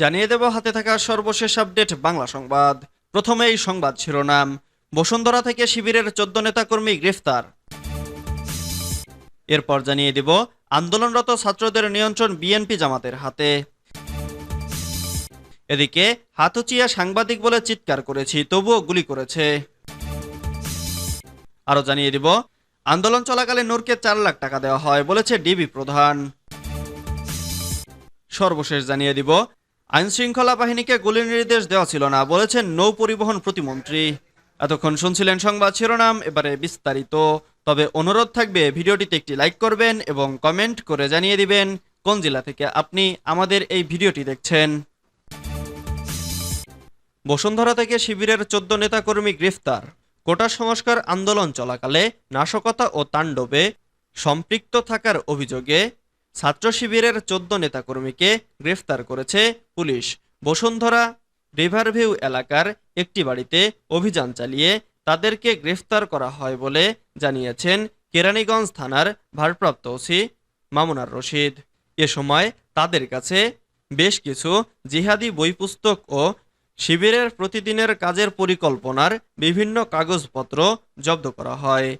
জানিয়ে দেব হাতে থাকা সর্বশেষ আপডেট বাংলা সংবাদ। প্রথমেই সংবাদ শিরোনাম। বসুন্ধরা থেকে শিবিরের চোদ্দ নেতাকর্মী গ্রেফতার। এরপর জানিয়ে দিব, আন্দোলনরত ছাত্রদের নিয়ন্ত্রণ বিএনপি জামাতের হাতে। এদিকে, হাতুচিয়া সাংবাদিক বলে চিৎকার করেছি, তবুও গুলি করেছে। আরও জানিয়ে দিব, আন্দোলন চলাকালে নূরকে চার লাখ টাকা দেওয়া হয় বলেছে ডিবি প্রধান। সর্বশেষ জানিয়ে দিব আইন শৃঙ্খলা বাহিনীকে গুলির নির্দেশ দেওয়া ছিল না, বলেছেন নৌ পরিবহন প্রতিমন্ত্রী। এতক্ষণ শুনছিলেন সংবাদ শিরোনাম, এবারে বিস্তারিত। তবে অনুরোধ থাকবে, ভিডিওটিতে একটি লাইক করবেন এবং কমেন্ট করে জানিয়ে দিবেন কোন জেলা থেকে আপনি আমাদের এই ভিডিওটি দেখছেন। বসুন্ধরা থেকে শিবিরের চোদ্দ নেতাকর্মী গ্রেফতার। কোটা সংস্কার আন্দোলন চলাকালে নাশকতা ও তাণ্ডবে সম্পৃক্ত থাকার অভিযোগে ছাত্র শিবিরের চোদ্দ নেতাকর্মীকে গ্রেফতার করেছে পুলিশ। বসুন্ধরা রিভারভিউ এলাকার একটি বাড়িতে অভিযান চালিয়ে তাদেরকে গ্রেফতার করা হয় বলে জানিয়েছেন কেরানীগঞ্জ থানার ভারপ্রাপ্ত ওসি মামুনার রশিদ। এ সময় তাদের কাছে বেশ কিছু জিহাদি বই পুস্তক ও শিবিরের প্রতিদিনের কাজের পরিকল্পনার বিভিন্ন কাগজপত্র জব্দ করা হয়।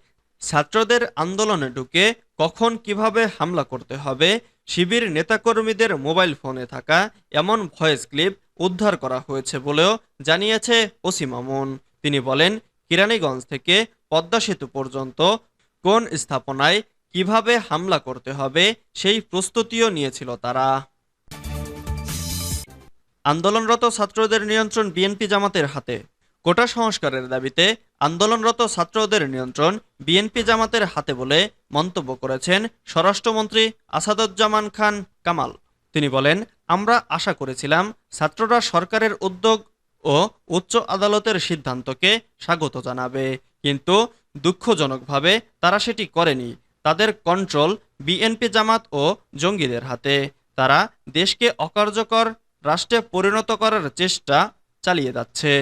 ছাত্রদের আন্দোলনে ঢুকে কখন কীভাবে হামলা করতে হবে, শিবির নেতাকর্মীদের মোবাইল ফোনে থাকা, এমন ভয়েস ক্লিপ উদ্ধার করা হয়েছে বলেও জানিয়েছে ওসি মামুন। তিনি বলেন, কিরানীগঞ্জ থেকে পদ্মা সেতু পর্যন্ত কোন স্থাপনায় কীভাবে হামলা করতে হবে সেই প্রস্তুতিও নিয়েছিল তারা। আন্দোলনরত ছাত্রদের নিয়ন্ত্রণ বিএনপি জামাতের হাতে। কোটা সংস্কারের দাবিতে আন্দোলনরত ছাত্রদের নিয়ন্ত্রণ বিএনপি জামাতের হাতে বলে মন্তব্য করেছেন স্বরাষ্ট্রমন্ত্রী আসাদুজ্জামান খান কামাল। তিনি বলেন, আমরা আশা করেছিলাম ছাত্ররা সরকারের উদ্যোগ ও উচ্চ আদালতের সিদ্ধান্তকে স্বাগত জানাবে, কিন্তু দুঃখজনকভাবে তারা সেটি করেনি। তাদের কন্ট্রোল বিএনপি জামাত ও জঙ্গিদের হাতে। তারা দেশকে অকার্যকর, রাষ্ট্রে পরিণত করার চেষ্টা চালিয়ে যাচ্ছে।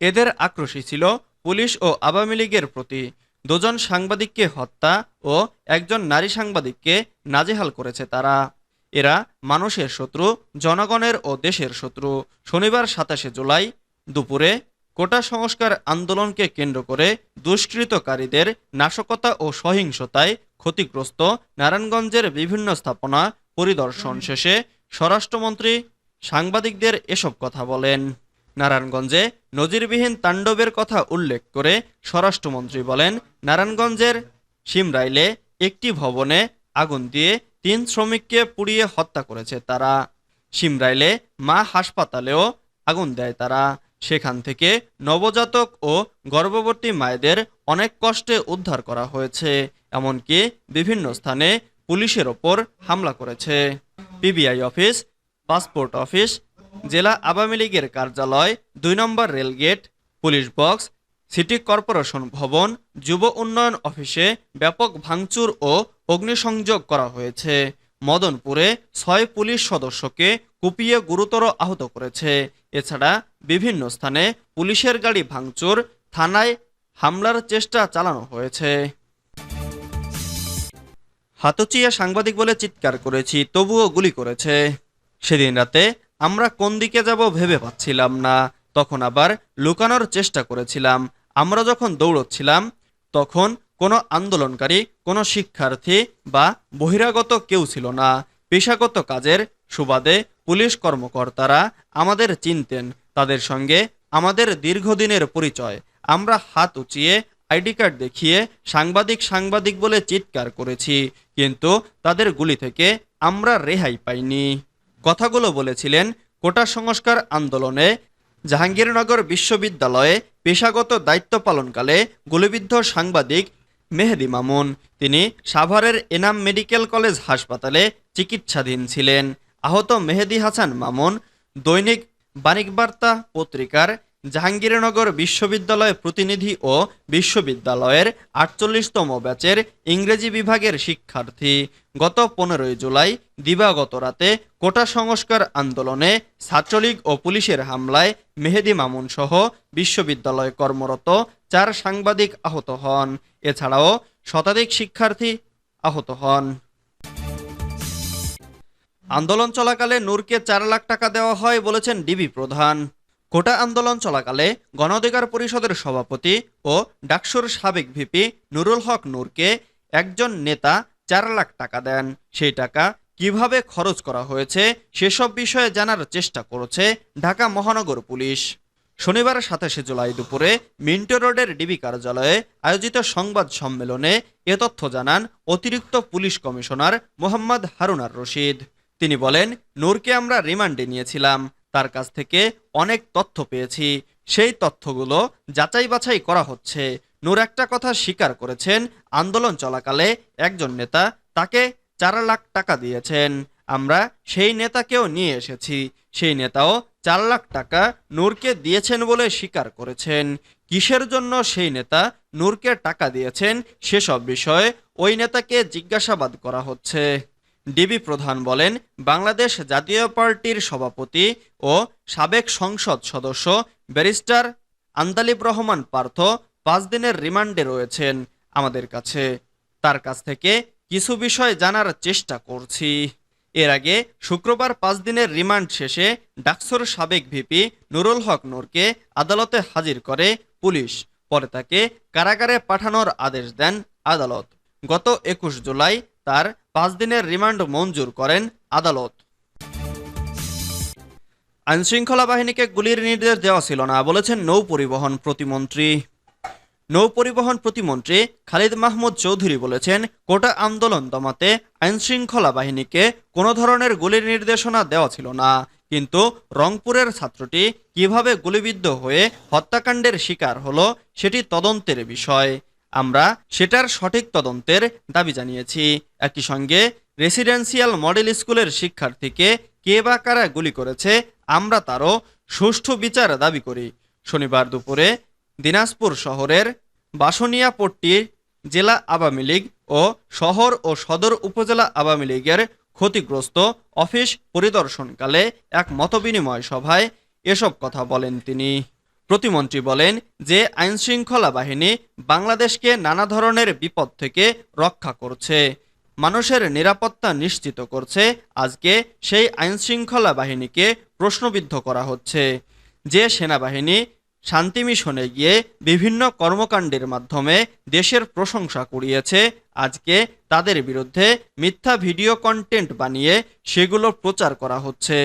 এদের আক্রোশী ছিল পুলিশ ও আওয়ামী লীগের প্রতি। দুজন সাংবাদিককে হত্যা ও একজন নারী সাংবাদিককে নাজেহাল করেছে তারা। এরা মানুষের শত্রু, জনগণের ও দেশের শত্রু। শনিবার সাতাশে জুলাই দুপুরে কোটা সংস্কার আন্দোলনকে কেন্দ্র করে দুষ্কৃতকারীদের নাশকতা ও সহিংসতায় ক্ষতিগ্রস্ত নারায়ণগঞ্জের বিভিন্ন স্থাপনা পরিদর্শন শেষে স্বরাষ্ট্রমন্ত্রী সাংবাদিকদের এসব কথা বলেন। নারায়ণগঞ্জে নজিরবিহীন তাণ্ডবের কথা উল্লেখ করে স্বরাষ্ট্রমন্ত্রী বলেন, নারায়ণগঞ্জের সিমরাইলে একটি ভবনে আগুন দিয়ে তিন শ্রমিককে পুড়িয়ে হত্যা করেছে তারা। সিমরাইলে মা হাসপাতালেও আগুন দেয় তারা। সেখান থেকে নবজাতক ও গর্ভবতী মায়েদের অনেক কষ্টে উদ্ধার করা হয়েছে, এমনকি বিভিন্ন স্থানে পুলিশের ওপর হামলা করেছে। পিবিআই অফিস, পাসপোর্ট অফিস জেলা আওয়ামী লীগের কার্যালয়, দুই নম্বর rail gate, police box, city corporation ভবন, যুব উন্নয়ন অফিসে ব্যাপক ভাঙচুর ও অগ্নিসংযোগ করা হয়েছে। মদনপুরে ছয় পুলিশ সদস্যকে কুপিয়ে গুরুতর আহত করেছে। এছাড়া বিভিন্ন স্থানে পুলিশের গাড়ি ভাঙচুর, থানায় হামলার চেষ্টা চালানো হয়েছে। হাতচিয়া সাংবাদিক বলে চিৎকার করেছি, তবুও গুলি করেছে। সেদিন রাতে আমরা কোন দিকে যাব ভেবে পাচ্ছিলাম না। তখন আবার লুকানোর চেষ্টা করেছিলাম। আমরা যখন দৌড়চ্ছিলাম, তখন কোনো আন্দোলনকারী, কোনো শিক্ষার্থী বা বহিরাগত কেউ ছিল না। পেশাগত কাজের সুবাদে পুলিশ কর্মকর্তারা আমাদের চিনতেন। তাদের সঙ্গে আমাদের দীর্ঘদিনের পরিচয়। আমরা হাত উঁচিয়ে আইডি কার্ড দেখিয়ে সাংবাদিক সাংবাদিক বলে চিৎকার করেছি। কিন্তু তাদের গুলি থেকে আমরা রেহাই পাইনি। কথাগুলো বলেছিলেন কোটা সংস্কার আন্দোলনে জাহাঙ্গীরনগর বিশ্ববিদ্যালয়ে পেশাগত দায়িত্ব পালনকালে গুলিবিদ্ধ সাংবাদিক মেহেদি মামুন। তিনি সাভারের এনাম মেডিকেল কলেজ হাসপাতালে চিকিৎসাধীন ছিলেন। আহত মেহেদি হাসান মামুন দৈনিক বাণিক বার্তা পত্রিকার জাহাঙ্গীরনগর বিশ্ববিদ্যালয় প্রতিনিধি ও বিশ্ববিদ্যালয়ের আটচল্লিশতম ব্যাচের ইংরেজি বিভাগের শিক্ষার্থী। গত পনেরোই জুলাই দিবাগত রাতে কোটা সংস্কার আন্দোলনে ছাত্রলীগ ও পুলিশের হামলায় মেহেদি মামুন সহ বিশ্ববিদ্যালয়ে কর্মরত চার সাংবাদিক আহত হন। এছাড়াও শতাধিক শিক্ষার্থী আহত হন। আন্দোলন চলাকালে নূরকে চার লাখ টাকা দেওয়া হয় বলেছেন ডিবি প্রধান। কোটা আন্দোলন চলাকালে গণ অধিকার পরিষদের সভাপতি ও ডাকসুর সাবেক ভিপি নুরুল হক নূরকে একজন নেতা চার লাখ টাকা দেন। সেই টাকা কীভাবে খরচ করা হয়েছে সেসব বিষয়ে জানার চেষ্টা করেছে ঢাকা মহানগর পুলিশ। শনিবার সাতাশে জুলাই দুপুরে মিন্টো রোডের ডিবি কার্যালয়ে আয়োজিত সংবাদ সম্মেলনে এ তথ্য জানান অতিরিক্ত পুলিশ কমিশনার মোহাম্মদ হারুনার রশিদ। তিনি বলেন, নূরকে আমরা রিমান্ডে নিয়েছিলাম। তার কাছ থেকে অনেক তথ্য পেয়েছি। সেই তথ্যগুলো যাচাই বাছাই করা হচ্ছে। নূর একটা কথা স্বীকার করেছেন, আন্দোলন চলাকালে একজন নেতা তাকে চার লাখ টাকা দিয়েছেন। আমরা সেই নেতাকেও নিয়ে এসেছি। সেই নেতাও চার লাখ টাকা নূরকে দিয়েছেন বলে স্বীকার করেছেন। কিসের জন্য সেই নেতা নূরকে টাকা দিয়েছেন সেসব বিষয়ে ওই নেতাকে জিজ্ঞাসাবাদ করা হচ্ছে। ডিবি প্রধান বলেন, বাংলাদেশ জাতীয় পার্টির সভাপতি ও সাবেক সংসদ সদস্য ব্যারিস্টার আন্দালিব রহমান পার্থ পাঁচ দিনের রিমান্ডে রয়েছেন আমাদের কাছে। তার কাছ থেকে কিছু বিষয় জানার চেষ্টা করছি। এর আগে শুক্রবার পাঁচ দিনের রিমান্ড শেষে ডাকসুর সাবেক ভিপি নুরুল হক নূরকে আদালতে হাজির করে পুলিশ। পরে তাকে কারাগারে পাঠানোর আদেশ দেন আদালত। গত একুশ জুলাই তার পাঁচ দিনের রিমান্ড মঞ্জুর করেন আদালত। আইনশৃঙ্খলা বাহিনীকে গুলির নির্দেশ দেওয়া ছিল না, বলেছেন নৌ পরিবহন প্রতিমন্ত্রী। নৌ পরিবহন প্রতিমন্ত্রী খালিদ মাহমুদ চৌধুরী বলেছেন, কোটা আন্দোলন দমাতে আইনশৃঙ্খলা বাহিনীকে কোনো ধরনের গুলির নির্দেশনা দেওয়া ছিল না। কিন্তু রংপুরের ছাত্রটি কীভাবে গুলিবিদ্ধ হয়ে হত্যাকাণ্ডের শিকার হলো, সেটি তদন্তের বিষয়। আমরা সেটার সঠিক তদন্তের দাবি জানিয়েছি। একই সঙ্গে রেসিডেন্সিয়াল মডেল স্কুলের শিক্ষার্থীকে কে বা কারা গুলি করেছে, আমরা তারও সুষ্ঠু বিচার দাবি করি। শনিবার দুপুরে দিনাজপুর শহরের বাসনিয়া পট্টি জেলা আওয়ামী লীগ ও শহর ও সদর উপজেলা আওয়ামী লীগের ক্ষতিগ্রস্ত অফিস পরিদর্শনকালে এক মতবিনিময় সভায় এসব কথা বলেন তিনি। প্রতিমন্ত্রী বলেন যে আইনশৃঙ্খলা বাহিনী বাংলাদেশকে নানা ধরনের বিপদ থেকে রক্ষা করছে। মানুষের নিরাপত্তা নিশ্চিত করছে। আজকে সেই আইনশৃঙ্খলা বাহিনীকে প্রশ্নবিদ্ধ করা হচ্ছে। যে সেনাবাহিনী শান্তি মিশনে গিয়ে বিভিন্ন কর্মকাণ্ডের মাধ্যমে দেশের প্রশংসা কুড়িয়েছে, আজকে তাদের বিরুদ্ধে মিথ্যা ভিডিও কন্টেন্ট বানিয়ে সেগুলো প্রচার করা হচ্ছে।